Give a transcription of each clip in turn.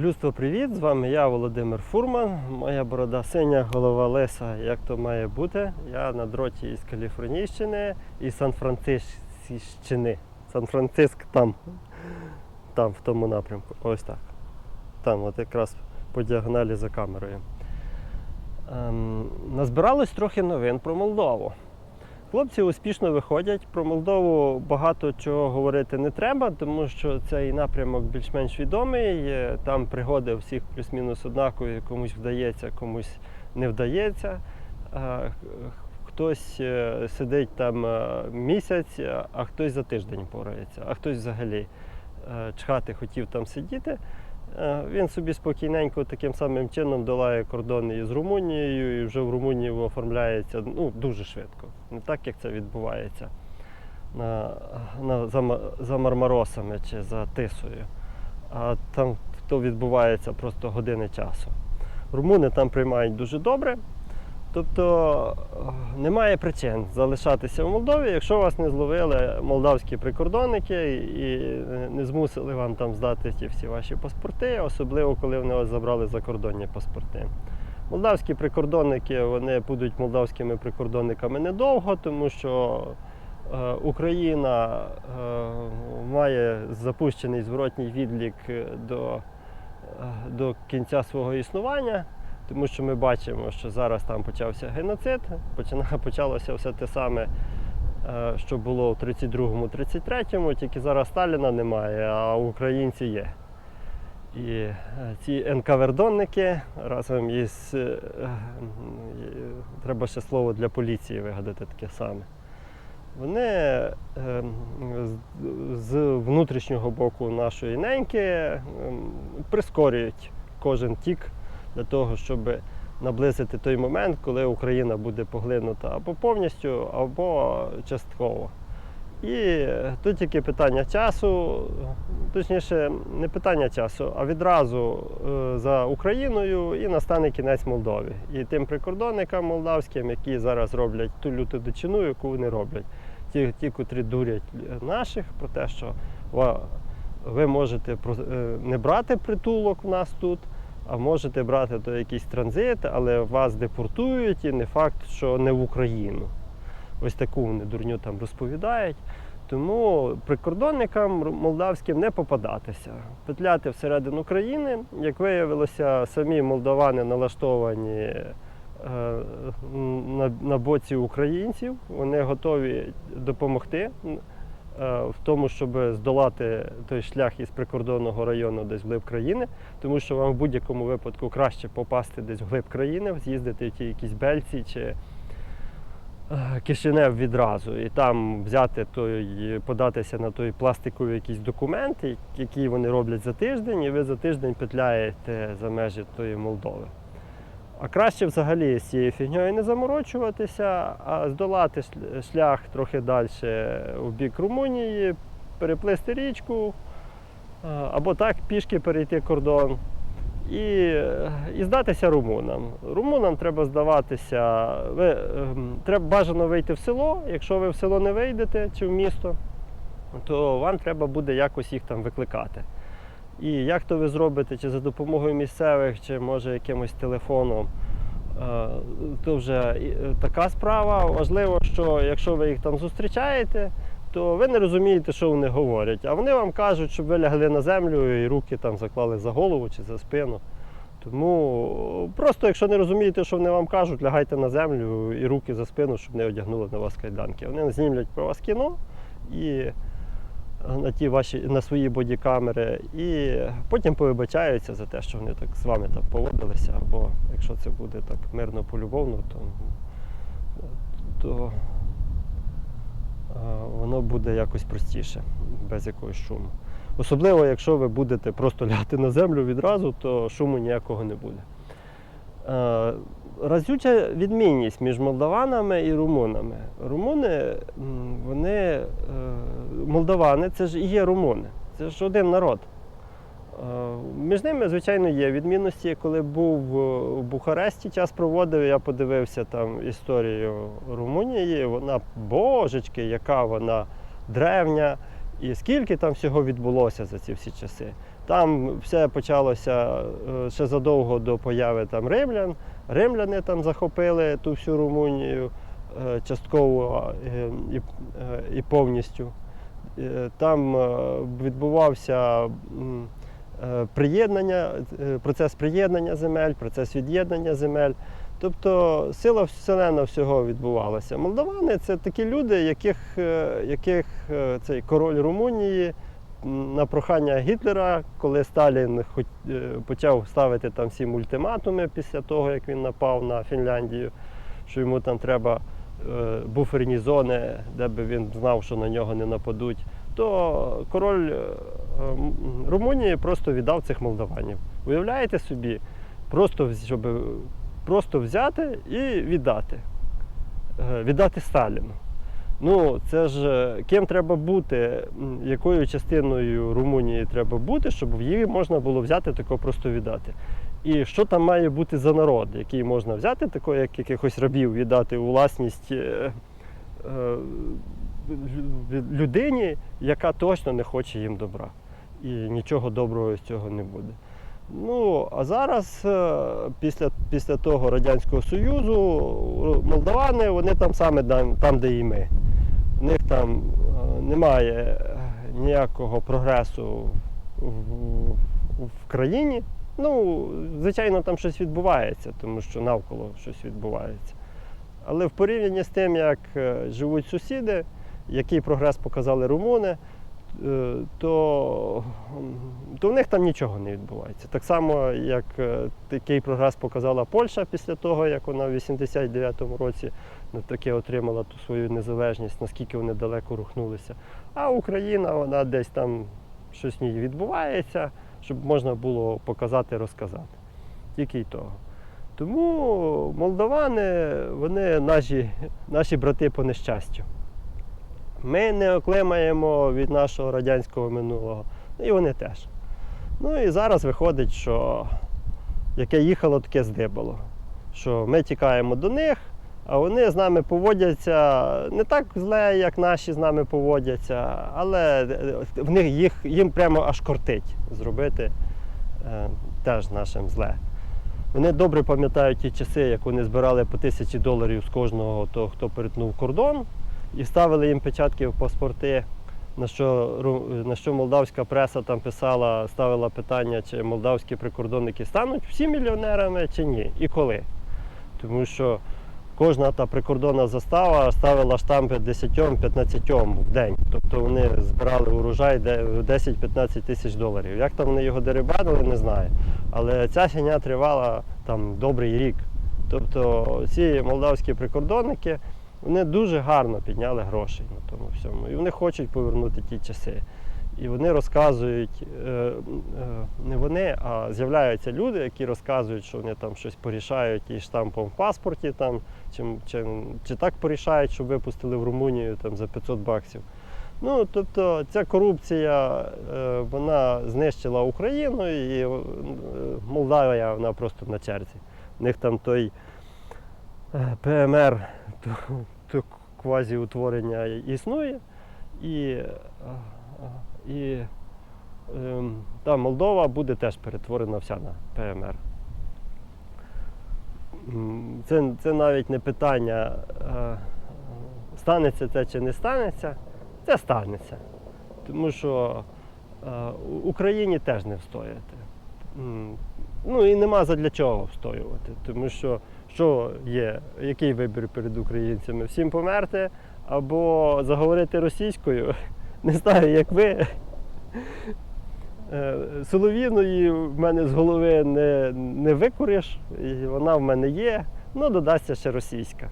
Людство, привіт! З вами я, Володимир Фурман. Моя борода синя, голова лиса, як то має бути. Я на дроті із Каліфорнійщини і Сан-Францискщини. Сан-Франциск там. Там, в тому напрямку. Ось так. Там, от якраз по діагоналі за камерою. Ем, назбиралось трохи новин про Молдову. Хлопці успішно виходять. Про Молдову багато чого говорити не треба, тому що цей напрямок більш-менш відомий. Там пригоди всіх плюс-мінус однакові, комусь вдається, комусь не вдається. Хтось е, сидить там е, місяць, а хтось за тиждень порається, а хтось взагалі е, чхати хотів там сидіти. Е, Він собі спокійненько таким самим чином долає кордони із Румунією і вже в Румунії оформляється ну, дуже швидко. Не так, як це відбувається на, на, за, за Мармаросами чи за Тисою. А там то відбувається просто години часу. Румуни там приймають дуже добре. Тобто е, немає причин залишатися в Молдові, якщо вас не зловили молдавські прикордонники і не змусили вам там здати ті всі ваші паспорти, особливо коли вони вас забрали закордонні паспорти. Молдавські прикордонники вони будуть молдавськими прикордонниками недовго, тому що е, Україна е, має запущений зворотній відлік до, до кінця свого існування. Тому що ми бачимо, що зараз там почався геноцид, почалося все те саме, е, що було 32-му, 33-му, тільки зараз Сталіна немає, а українці є. І е, ці енкавердонники разом із. е, Треба ще слово для поліції вигадати таке саме. Вони з- з внутрішнього боку нашої неньки ем, прискорюють кожен тік для того, щоб наблизити той момент, коли Україна буде поглинута або повністю, або частково. І тут тільки питання часу, точніше, не питання часу, а відразу е, за Україною і настане кінець Молдові. І тим прикордонникам молдавським, які зараз роблять ту люту дичину, яку вони роблять. Ті, ті котрі дурять наших про те, що ви можете е, не брати притулок в нас тут, а можете брати то якийсь транзит, але вас депортують і не факт, що не в Україну. Ось таку вони дурню там розповідають. Тому прикордонникам молдавським не попадатися, петляти всередину країни. Як виявилося, самі молдавани налаштовані е, на, боці українців. Вони готові допомогти в тому, щоб здолати той шлях із прикордонного району десь вглиб країни, тому що вам в будь-якому випадку краще попасти десь вглиб країни, з'їздити в ті якісь бельці чи е, Кишинев відразу і там взяти той, податися на той пластиковий якийсь документ, який вони роблять за тиждень, і ви за тиждень петляєте за межі тої Молдови. А краще взагалі з цією фігньою не заморочуватися, а здолати шлях трохи далі в бік Румунії, переплисти річку, або так пішки перейти кордон і, і здатися румунам. Румунам треба здаватися. Ви, ем, треба бажано вийти в село. Якщо ви в село не вийдете чи в місто, то вам треба буде якось їх там викликати. І як то ви зробите, чи за допомогою місцевих, чи може якимось телефоном, е, то вже е, така справа. Важливо, що якщо ви їх там зустрічаєте, то ви не розумієте, що вони говорять. А вони вам кажуть, щоб ви лягли на землю і руки там заклали за голову чи за спину. Тому просто, якщо не розумієте, що вони вам кажуть, лягайте на землю і руки за спину, щоб не одягнули на вас кайданки. Вони знімлять про вас кіно і на ті ваші на свої бодікамери, і потім повибачаються за те, що вони так з вами так поводилися. Або якщо це буде так мирно полюбовно, то, то е, воно буде якось простіше, без якогось шуму. Особливо, якщо ви будете просто лягати на землю відразу, то шуму ніякого не буде. Разюча відмінність між молдаванами і румунами. Румуни, вони, е, молдавани, це ж і є румуни, це ж один народ. Е, Між ними, звичайно, є відмінності. Коли був е, в Бухаресті, час проводив, я подивився там історію Румунії. Вона, божечки, яка вона древня, і скільки там всього відбулося за ці всі часи. Там все почалося е, ще задовго до появи там римлян. Римляни там захопили ту всю Румунію е, частково е, і, повністю. Там відбувався приєднання, процес приєднання земель, процес від'єднання земель. Тобто сила вселена всього відбувалася. Молдавани це такі люди, яких, яких цей король Румунії на прохання Гітлера, коли Сталін е, почав ставити там всім ультиматуми після того, як він напав на Фінляндію, що йому там треба е, буферні зони, де би він знав, що на нього не нападуть, то король е, Румунії просто віддав цих молдаванів. Уявляєте собі, просто щоб просто взяти і віддати. Віддати Сталіну. Ну, це ж е, ким треба бути, якою частиною Румунії треба бути, щоб її можна було взяти тако просто віддати. І що там має бути за народ, який можна взяти, тако, як якихось рабів віддати у власність е, е, людині, яка точно не хоче їм добра. І нічого доброго з цього не буде. Ну, а зараз, е, після, після того Радянського Союзу, молдавани, вони там саме там, де і ми. У них там е, немає е, ніякого прогресу в, в- в країні. Ну, звичайно, там щось відбувається, тому що навколо щось відбувається. Але в порівнянні з тим, як е, живуть сусіди, який прогрес показали румуни, то, то в них там нічого не відбувається. Так само, як е, такий прогрес показала Польща після того, як вона в 89-му році ну, таки отримала ту свою незалежність, наскільки вони далеко рухнулися. А Україна, вона десь там щось в ній відбувається, щоб можна було показати, розказати. Тільки й того. Тому молдавани, вони наші, наші брати по нещастю. Ми не оклемаємо від нашого радянського минулого, ну і вони теж. Ну і зараз виходить, що яке їхало, таке здибало. Що ми тікаємо до них, а вони з нами поводяться не так зле, як наші з нами поводяться, але в них їх, їм прямо аж кортить зробити е, теж нашим зле. Вони добре пам'ятають ті часи, як вони збирали по тисячі доларів з кожного, того, хто перетнув кордон, і ставили їм печатки в паспорти. На що, на що молдавська преса там писала, ставила питання, чи молдавські прикордонники стануть всі мільйонерами чи ні, і коли. Тому що кожна та прикордонна застава ставила штампи 10-15 в день. Тобто вони збирали урожай 10-15 тисяч доларів. Як там вони його дерибанили, не знаю. Але ця фігня тривала там добрий рік. Тобто ці молдавські прикордонники вони дуже гарно підняли грошей на тому всьому. І вони хочуть повернути ті часи. І вони розказують, е, е, не вони, а з'являються люди, які розказують, що вони там щось порішають і штампом в паспорті, там, чи, чи, чи так порішають, щоб випустили в Румунію там, за 500 баксів. Ну, тобто ця корупція е, вона знищила Україну і Молдавія вона просто на черзі. У них там той ПМР, квазіутворення існує. І, і ем, та Молдова буде теж перетворена вся на ПМР. Це, це навіть не питання, е, станеться це чи не станеться, це станеться. Тому що е, Україні теж не встояти. Ну і нема задля чого встоювати, тому що що є, який вибір перед українцями? Всім померти або заговорити російською. Не знаю, як ви. Е, Соловіної в мене з голови не, не викуриш, і вона в мене є, ну додасться ще російська.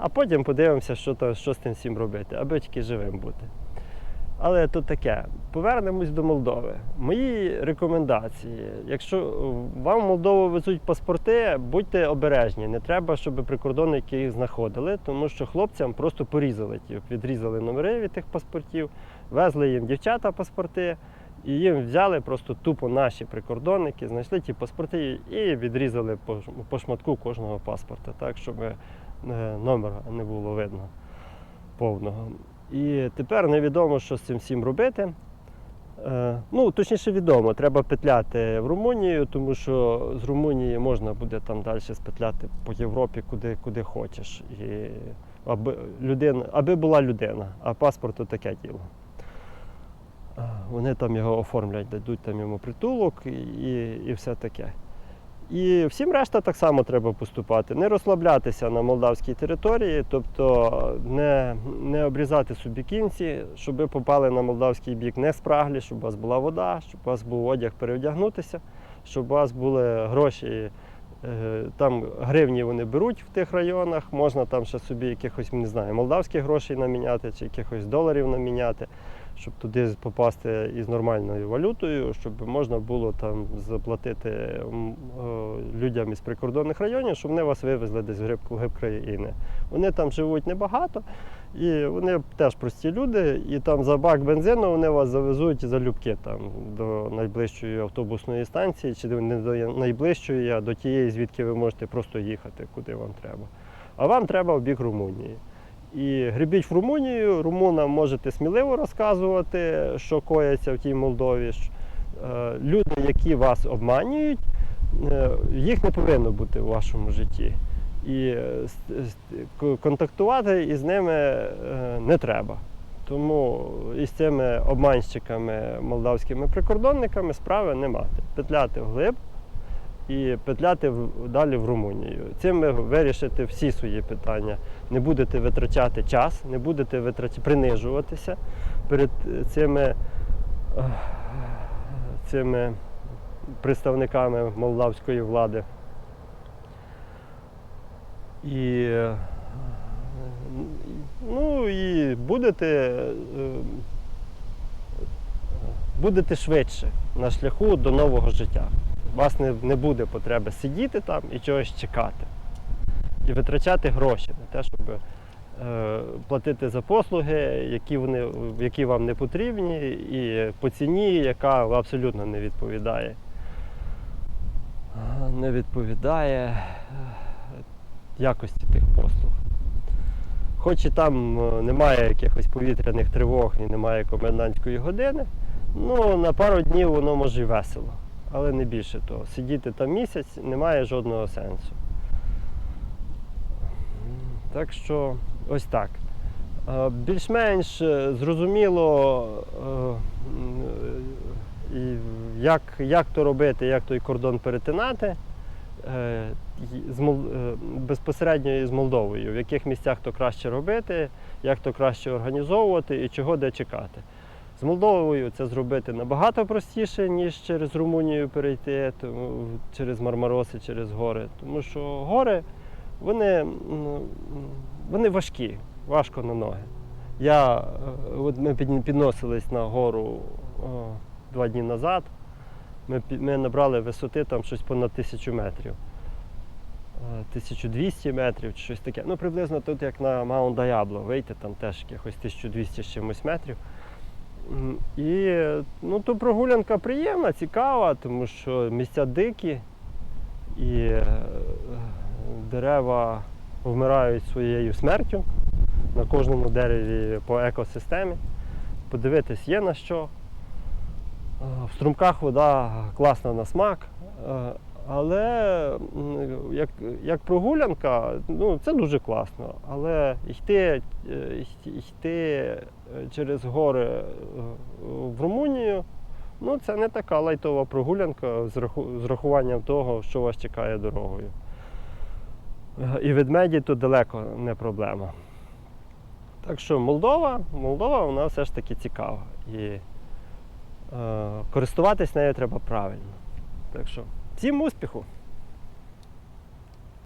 А потім подивимося, що, то, що з тим всім робити, аби тільки живим бути. Але то таке. Повернемось до Молдови. Мої рекомендації. Якщо вам в Молдову везуть паспорти, будьте обережні. Не треба, щоб прикордонники їх знаходили, тому що хлопцям просто порізали ті, відрізали номери від тих паспортів, везли їм дівчата паспорти, і їм взяли просто тупо наші прикордонники, знайшли ті паспорти і відрізали по, шматку кожного паспорта, так, щоб е, номер не було видно повного. І тепер невідомо, що з цим всім робити. Е, Ну, точніше відомо, треба петляти в Румунію, тому що з Румунії можна буде там далі спетляти по Європі, куди, куди хочеш. І аби, людина, аби була людина, а паспорт то таке діло. Е, Вони там його оформлять, дадуть там йому притулок і, і, і все таке. І всім решта так само треба поступати. Не розслаблятися на молдавській території, тобто не, не обрізати собі кінці, щоб ви попали на молдавський бік не спраглі, щоб у вас була вода, щоб у вас був одяг перевдягнутися, щоб у вас були гроші. е, Там гривні вони беруть в тих районах, можна там ще собі якихось, не знаю, молдавських грошей наміняти чи якихось доларів наміняти, щоб туди попасти із нормальною валютою, щоб можна було там заплатити е, людям із прикордонних районів, щоб вони вас вивезли десь в глиб, в країни. Вони там живуть небагато, і вони теж прості люди, і там за бак бензину вони вас завезуть залюбки там до найближчої автобусної станції, чи не до найближчої, а до тієї, звідки ви можете просто їхати, куди вам треба. А вам треба в бік Румунії. І гребіть в Румунію, румунам можете сміливо розказувати, що коїться в тій Молдові. Е, Люди, які вас обманюють, е, їх не повинно бути у вашому житті. І е, контактувати із ними не треба. Тому із цими обманщиками, молдавськими прикордонниками справи не мати. Петляти вглиб і петляти далі в Румунію. Цим ви вирішите всі свої питання. Не будете витрачати час, не будете витрач... принижуватися перед цими, цими представниками молдавської влади. І, ну, і будете, будете швидше на шляху до нового життя. У вас не, не буде потреби сидіти там і чогось чекати. І витрачати гроші на те, щоб е, платити за послуги, які, вони, які вам не потрібні, і по ціні, яка абсолютно не відповідає. Не відповідає е, якості тих послуг. Хоч і там е, немає якихось повітряних тривог і немає комендантської години, ну на пару днів воно може й весело, але не більше того. Сидіти там місяць немає жодного сенсу. Так що ось так. Е, Більш-менш е, зрозуміло, е, як, як то робити, як той кордон перетинати безпосередньо із Молдовою, в яких місцях то краще робити, як то краще організовувати і чого де чекати. З Молдовою це зробити набагато простіше, ніж через Румунію перейти, тому, через Мармароси, через гори. Тому що гори вони, вони важкі, важко на ноги. Я, е, от ми підносились на гору о, два дні назад. Ми, ми набрали висоти там щось понад тисячу метрів. Е, 1200 метрів чи щось таке. Ну, приблизно тут як на Маунт Даябло вийти, там теж якихось 1200 з чимось метрів. І ну, то прогулянка приємна, цікава, тому що місця дикі і е, дерева вмирають своєю смертю на кожному дереві по екосистемі. Подивитись є на що. Е, В струмках вода класна на смак, е, але як, як прогулянка, ну, це дуже класно. Але йти, е, йти- е, через гори е, в Румунію, ну, це не така лайтова прогулянка з рахуванням того, що вас чекає дорогою. І ведмеді тут далеко не проблема. Так що Молдова, Молдова вона все ж таки цікава. І е, користуватись нею треба правильно. Так що всім успіху!